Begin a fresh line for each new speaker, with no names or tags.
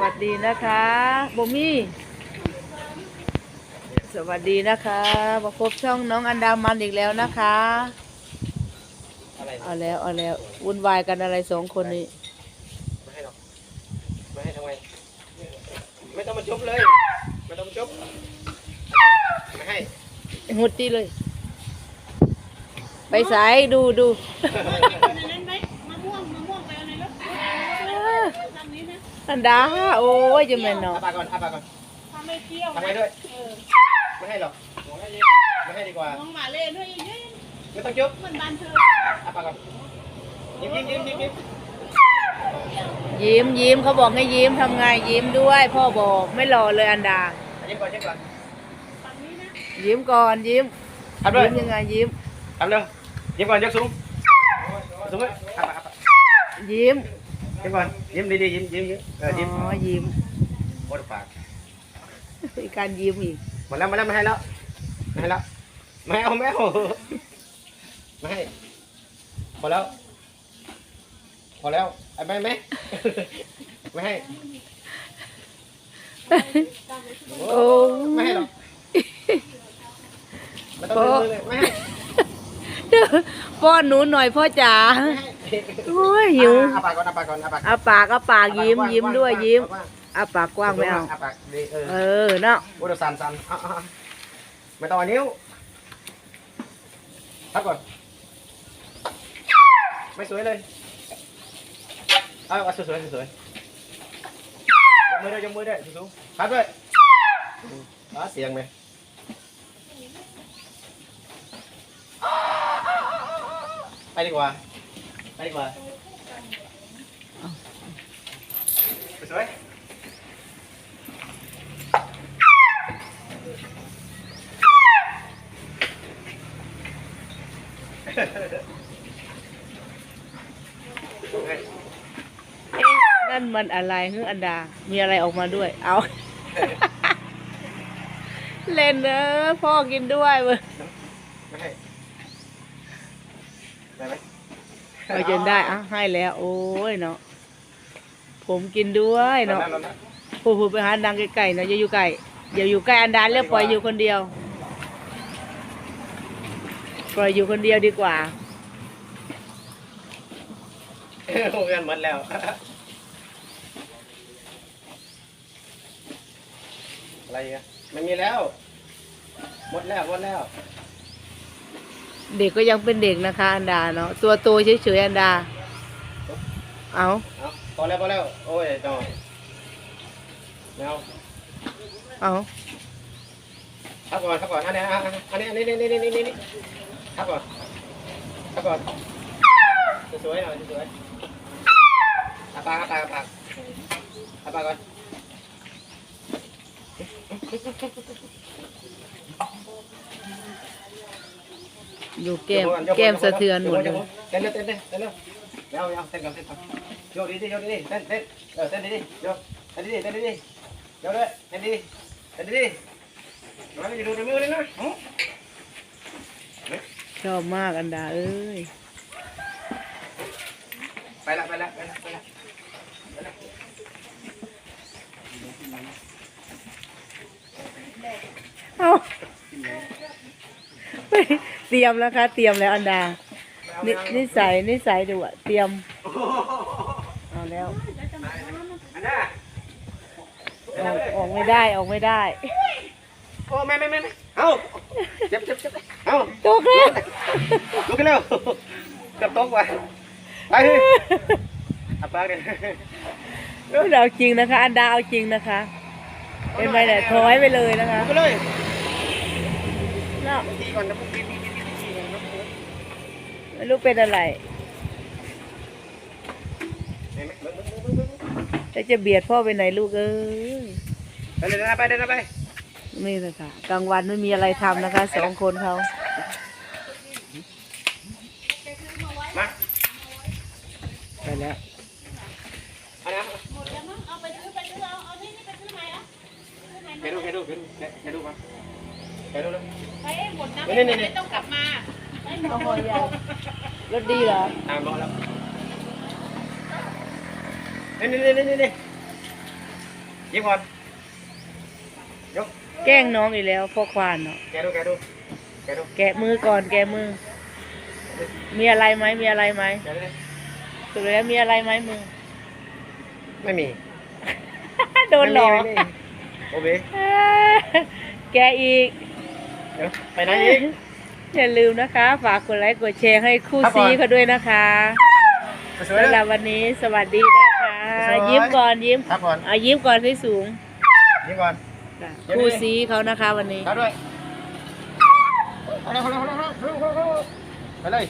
วัสดีนะคะโบมี่สวัสดีนะคะมาพบช่องน้องอันดามันอีกแล้วนะคะ
อะไร
เอาแล้วเอาแล้ววุ่นวายกันอะไรสองคนนี้
ไม่ให้หรอกไม่ให้ทำไมไม่ต้องมาจุบเลยไม่ต้องมาจุบไม่ให้
หุดตีเลย ไปสายดูดู
นั้นไหมมะม่วงมะม่วงไปเอาในรถทำนี้นะ
อันดาโอ้ยจะแม่นเนาะ
อาปากก่อนอาปากก่อน
ทำไม่เปรี้ยว
ทำไมด้วย
เออ
ไม่ให้หรอกไม่ให้ดีกว่า
น้องหมาเล่ด้วยเย้
ไม่ต้องจุบ
เหมือนบ้านเธอ
อาปากก่อนยิ้มยิ้มยิ้มยิ้มยิ้ม
ยิ้มยิ้มเขาบอกให้ยิ้มทำไงยิ้มด้วย พ่อบอกไม่รอเลยอันดา
ยิ้มก่อนยิ้มก่อน
ฝั่งนี้นะ
ยิ้มก่อนยิ้ม
ทำด้วย
ยิ้มยังไงยิ้ม
ทำเร็วยิ้มก่อนยกสูงสูงเลยอาปากอาปาก
ยิ้ม
ยิ้มก่อนยิ้มดีๆยิ้มยิ้มยิ้มเออยิ้ม
อ๋อยิ้ม
โอ้ดปาก
มีการยิ้มอีก
หมดแล้วหมดแล้วไม่ให้แล้วไม่ให้แล้วไม่เอาไม่เอาไม่ให้พอแล้วพอแล้วไอ้ไม่ไม่ไม่ให้
โอ้
ไม่ให้หรอกไม่ต้องดึงมือเลยไม่ให้
เด้อป้อนหนูหน่อยพ่อจ๋าโอ้ยหิว
อาปากก่อนอาปากก่อนอาปาก
เอาปากเอาปากยิ้มยิ้มด้วยยิ้มเอาปากกว้างไม่เอา
อาปากดีเออ
เออเนาะ
โอ้เดี๋ยวสั่นสั่นอะอะอะไม่ต้องเอานิ้วพักก่อน ไม่สวยเลยเอาเอาสวยๆสวยๆยกมือด้วยยกมือด้วยสูงๆพักด้วยอะเสียงไหมไปดีกว่า ไปดีกว่าสวยๆ
เอ๊ะนั่นมันอะไรเฮืออันดา มีอะไรออกมาด้วย เอา เล่นเนอะพ่อกินด้วยเว้ย
ไม่ให้ได้ไหม
เอาจนได้อะให้แล้ว โอ้ยเนาะผมกินด้วยเนาะ
ลดแล้ว
พูดๆไปหาดังไกลๆเนาะอย่าอยู่ไกลอย่าอยู่ใกล้อันดาแล้วปล่อยอยู่คนเดียว ปล่อยอยู่คนเดียวดีกว่า
โรงงานหมดแล้วอะไรอะไม่มีแล้ว หมดแล้วหมดแล้ว
เด็กก็ยังเป็นเด็กนะคะ อันดาเนาะตัวโตเฉยๆอันดา เอา
เอาพอแล้วพอแล้วโอ้ยจอไม่เอา
เอา
พักก่อนพักก่อนอันนี้อะอะอันนี้อันนี้นี่นี่นี่นี่นี่พักก่อนพักก่อนสวยๆหน่อยสวยๆอาปากอาปากอาปากอาปากก่อน
อยู่แก้มแก้มสะเทือนหมดเลย
เต้นเร็วเต้นเร็วเต้นเร็วไม่เอาไม่เอาเต้นก่อนเต้นก่อนโยกดีดิโยกดีดิเต้นเต้นเออเต้นดีดิโยกเต้นดีดิเต้นดีดิโยกเลยเต้นดีเต้นดีดิมาไม่ดูดูมือเลยนะ
ชอบมากอันดาเอ้ย
ไปละไปละไปละไปละ
เอา เตรียมแล้วค่ะเตรียมแล้วอันดานินิสัยนิสัยดูอะเตรียมเอาแล้ว
อันน่ะ
ออกออกไม่ได้ออกไม่ได้
โอ้ไม่ไม่ไม่เอาเจ็บเจ็บเจ็บเอา
ตกแล้ว
ลุกขึ้นเร็วเกือบตกว่ะไปเฮ้ยอาปากเลย
เราจริงนะคะ อันดาเอาจริงนะคะเป็นไปแต่ถอยไปเลยนะคะ
ไปเลย
เนาะ
ตีก่อนนะพวกตีตีตีตีตีก่อนนะ
ไม่รู้เป็นอะไร
เห็นไหมเบิ่งเบิ่งเบิ่งเบิ่ง
แล้วจะเบียดพ่อไปไหนลูกเอ้ย
ไปเลยนะไปเลยนะไป
นี่นะคะกลางวันไม่มีอะไรทำนะคะสองคนเขา
มา
ไปแล้ว
เอานะ
หมดแล้วมั้งเอาไปซื้อไปซื้อเอาเอาที่นี่ไปซื้อใหม่อะซื้อใหม่
แกดูแกดูแกดูแกดูมาแกดูเลย
ไปให้หมดนะ
นี่นี่นี่
ไม่ต้องกลับมา ให้หม
โอ้
ด
โหใหญ่รถดีเหรอ
ตามรอแล้วนี่นี่นี่นี่นี่ยิ้มก่อนยก
แกล้งน้องอีกแล้วพ่อควานเนาะ
แกะดูแกะดูแกะดู
แกะมือก่อนแกะมือ มีอะไรไหมมีอะไรไหม
แกะดูดิ
สุดแล้วมีอะไรไหมมือ
ไม่มี
โดนหลอก
ไม่มีไม่มีโอเค
แกะอีก
เดี๋ยวไปไหนอีก
อย่าลืมนะคะ ฝากกดไลค์กดแชร์ให้คู่
ครับผม
ซีเขาด้วยนะคะ
สวยๆ
สำห
เล
รั
ย
บวันนี้สวัสดีนะคะ
สวยๆ
ยิ้มก่อนยิ้ม
ครับก่อน
เอายิ้มก่อนให้สูง
ยิ้มก่อน
ค่ะ
เดี๋ยว
คู่
นี้
ซีเขานะคะวันนี้
ครับด้วยเอาเลยเอาเลยเอาเลยเอาเลยเอาเลยเอาเลยไปเลย